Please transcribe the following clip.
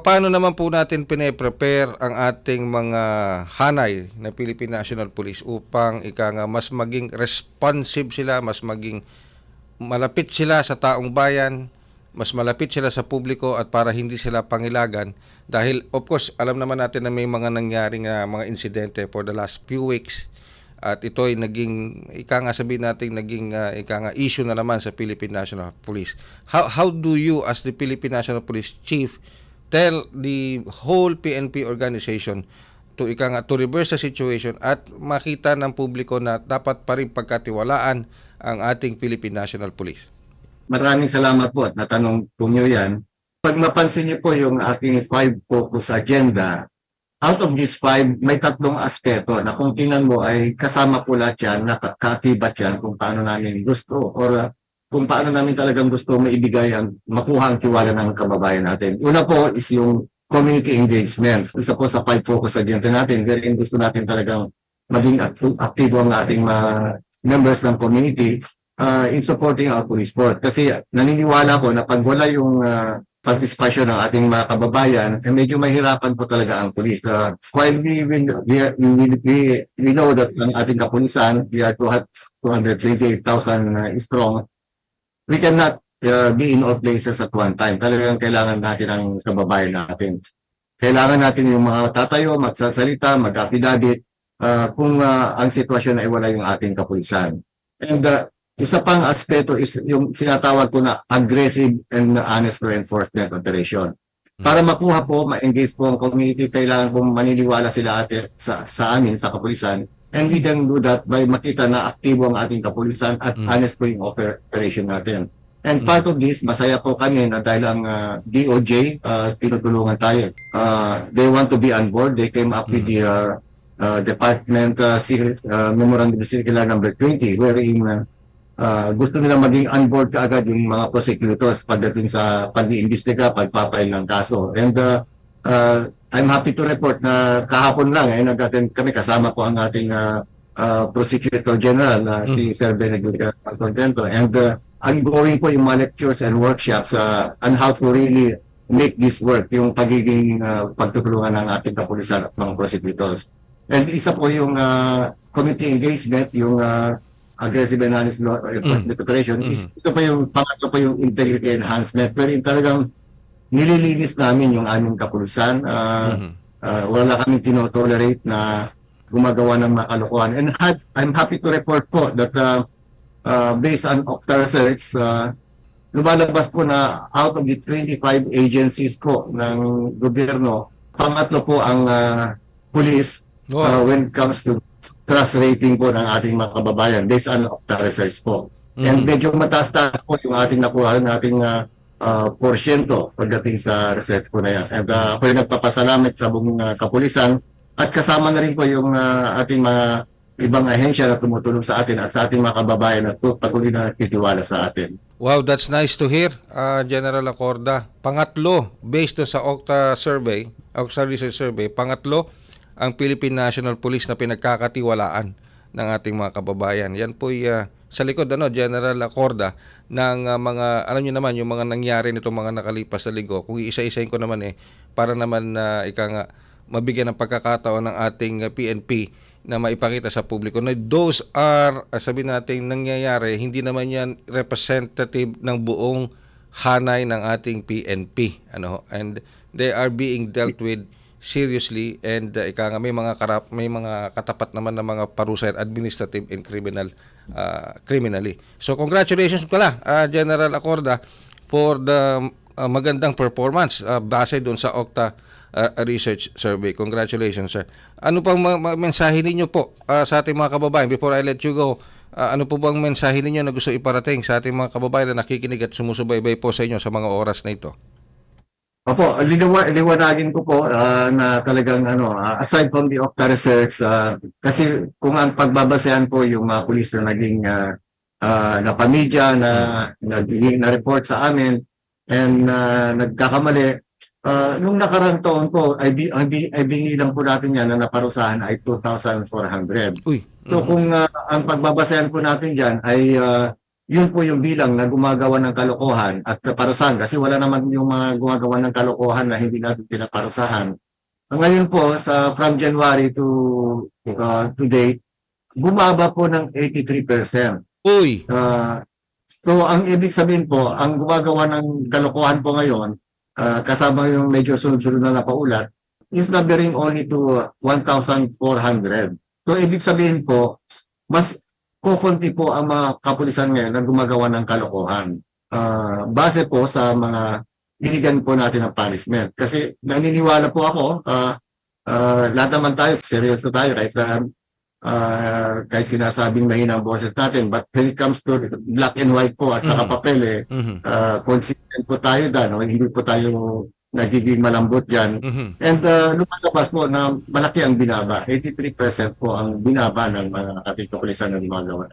paano naman po natin pine-prepare ang ating mga hanay na Philippine National Police upang ika nga mas maging responsive sila, mas maging malapit sila sa taong bayan, mas malapit sila sa publiko at para hindi sila pangilagan dahil of course alam naman natin na may mga nangyaring ah, mga insidente for the last few weeks at ito ay naging ika nga sabihin natin naging ah, ika nga issue na naman sa Philippine National Police. How how do you as the Philippine National Police Chief tell the whole PNP organization to ika nga to reverse the situation at makita ng publiko na dapat pa rin pagkatiwalaan ang ating Philippine National Police. Maraming salamat po at natanong po nyo yan. Pag mapansin niyo po yung ating five focus agenda, out of these five, may tatlong aspeto na kung tingnan mo ay kasama po lahat yan, nakakatibat yan kung paano namin gusto or kung paano namin talagang gusto maibigay ang makuha ang tiwala ng kababayan natin. Una po is yung community engagement. Isa po sa five focus agenda natin, wherein gusto natin talagang maging aktibo ang ating mga members ng community uh, in supporting our police force. Kasi naniniwala ko na pag wala yung uh, participation ng ating mga kababayan, eh, medyo mahirapan po talaga ang police. Uh, while we, we, we, we, we, we know that ang ating kapulisan, we are 228,000 uh, strong, we cannot uh, be in all places at one time. Talagang kailangan natin ang kababayan natin. Kailangan natin yung mga tatayo, magsasalita, mag-affidavit, uh, kung uh, ang sitwasyon ay wala yung ating kapulisan. And uh, isa pang aspeto is yung sinatawag ko na aggressive and honest law enforcement operation. Para makuha po, ma-engage po ang community, kailangan po maniniwala sila ate sa, sa amin, sa kapulisan. And we can do that by makita na aktibo ang ating kapulisan at Mm. honest po yung oper- operation natin. And Mm. part of this, masaya po kami na dahil ang uh, DOJ, uh, tinutulungan tayo. Uh, they want to be on board. They came up with Mm. the uh, uh, Department uh, uh, Memorandum Circular number 20 wherein uh, uh, gusto nila maging on board kaagad yung mga prosecutors pagdating sa pag-iimbestiga, pagpapail ng kaso. And uh, uh, I'm happy to report na kahapon lang eh, nag-attend kami kasama po ang ating uh, uh, Prosecutor General na si Sir Benedict Contento. And uh, ongoing po yung mga lectures and workshops uh, on how to really make this work, yung pagiging uh, pagtutulungan ng ating kapulisan at mga prosecutors. And isa po yung uh, community engagement, yung uh, aggressive and honest law enforcement operation. Is, ito pa yung pangatlo pa yung integrity enhancement. Pero yung talagang nililinis namin yung aming kapulisan. Uh, Mhm. uh, wala kaming tinotolerate na gumagawa ng mga kalokohan. And ha- I'm happy to report po that uh, uh, based on Octa research, uh, lumalabas po na out of the 25 agencies po ng gobyerno, pangatlo po ang uh, police uh, Wow. when it comes to trust rating po ng ating mga kababayan based on Octa research po. And Mhm. medyo mataas-taas po yung ating nakuha ng ating uh, uh, porsyento pagdating sa research po na yan. And uh, ako yung nagpapasalamat sa buong uh, kapulisan at kasama na rin po yung uh, ating mga ibang ahensya na tumutulong sa atin at sa ating mga kababayan na tu- patuloy na nakikitiwala sa atin. Wow, that's nice to hear, uh, General Acorda. Pangatlo, based do sa Octa survey, Octa Research Survey, pangatlo ang Philippine National Police na pinagkakatiwalaan ng ating mga kababayan. Yan po sa likod ano General Acorda ng uh, mga alam niyo naman yung mga nangyari nitong mga nakalipas na linggo. Kung iisa-isahin ko naman eh para naman na ika nga mabigyan ng pagkakataon ng ating uh, PNP na maipakita sa publiko na those are uh, sabi natin nangyayari hindi naman yan representative ng buong hanay ng ating PNP ano and they are being dealt with seriously and uh, ika nga may mga karap, may mga katapat naman ng mga parusa at administrative and criminal uh, criminally so congratulations pala uh, General Acorda for the uh, magandang performance uh, base doon sa Octa uh, Research Survey. Congratulations, sir. Ano pang mensahe ninyo po uh, sa ating mga kababayan before I let you go? uh, ano po bang mensahe ninyo na gusto iparating sa ating mga kababayan na nakikinig at sumusubaybay po sa inyo sa mga oras na ito? Opo, liwa, liwanagin ko po ah, na talagang ano, ah, aside from the Octa research, ah, kasi kung ang pagbabasehan po yung mga pulis na naging uh, napamidya, na naging na-report sa amin, and ah, nagkakamali, ah, nung nakarang taon po, ay, bi- ang bi- ay binilang po natin yan na naparusahan ay 2,400. Uy. So mhm. kung ah, ang pagbabasehan po natin dyan ay ah, yun po yung bilang na gumagawa ng kalokohan at kaparusahan kasi wala naman yung mga gumagawa ng kalokohan na hindi natin pinaparusahan. Ngayon po, sa from January to uh, to date, bumaba po ng 83%. Uy, Uh, so, ang ibig sabihin po, ang gumagawa ng kalokohan po ngayon, uh, kasama yung medyo sunod-sunod na napaulat, is numbering only to 1,400. So, ibig sabihin po, mas kukunti po ang mga kapulisan ngayon na gumagawa ng kalokohan. Uh, base po sa mga binigyan po natin ng punishment. Kasi naniniwala po ako, uh, uh, lahat naman tayo, seryoso tayo, kahit na uh, kahit sinasabing mahina ang boses natin. But when it comes to black and white po at saka Mhm. papel, eh, mhm, uh, consistent po tayo dyan. No? Hindi po tayo nagiging malambot dyan. mhm. And uh, lumalabas po na malaki ang binaba. 83% po ang binaba ng mga ating kapulisan na gumagawa.